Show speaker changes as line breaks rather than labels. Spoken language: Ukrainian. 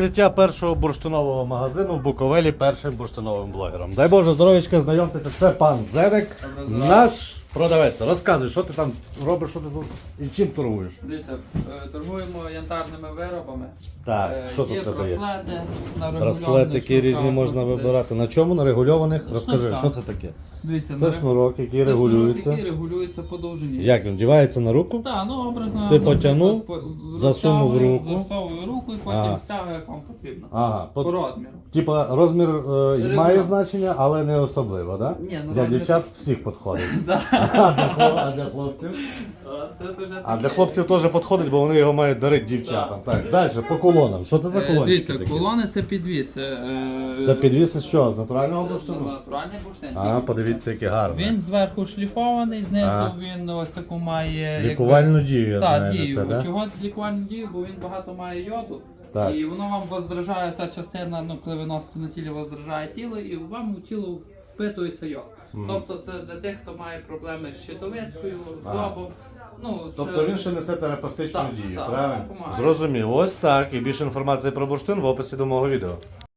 відкриття першого бурштинового магазину в Буковелі першим бурштиновим блогером. Дай Боже, здоров'ячка, знайомтеся, це пан Зедек, наш продавець. Розказуй, що ти там робиш, що ти тут і чим торгуєш.
Дивіться, е, торгуємо янтарними виробами.
Так,
Е,
що
є
тут тебе є?
браслети на регульованих
Браслетики
шнурках,
різні можна вибирати. На чому? На регульованих? Розкажи, що це таке?
Дивіться,
Це
на
шнурок, який
це
регулюється.
який регулюється по довжині.
Як він вдівається на руку?
Так, ну образно.
Ти
ну,
потягнув,
по-
засунув
розтягую,
руку.
Засовую руку і потім
Ага.
стягую, як вам потрібно.
Ага,
По
по,
розміру.
типа розмір е, має значення, але не особливо, так? Да?
Ні, ну,
для
розмір-
дівчат всіх підходить.
Да.
А для, хлопців?
А,
для хлопців теж підходить, бо вони його мають дарити дівчатам. Так, далі, по колонам. Що це за
Е,
колончики
Дивіться,
такі?
колони це підвіс. е, е,
Це підвіс з що? З натурального бурштину?
Натуральний бурштин.
А, подивіться, який гарний.
Він зверху шліфований, знизу
Ага.
він ось таку має. якби-
Лікувальну дію, я
Так,
знаю,
дію.
несе, так?
Чого лікувальну дію, бо він багато має йоду.
Так.
І воно вам воздражає вся частина, ну коли ви носите на тілі, воздражає тіло, і вам у тіло впитується йод. Тобто це для тих, хто має проблеми з щитовидкою, з
А.
зобом. Ну, це...
Тобто він ще несе терапевтичну
Так,
дію,
так,
правильно?
допомагає.
Зрозумів. Ось так. І більше інформації про бурштин в описі до мого відео.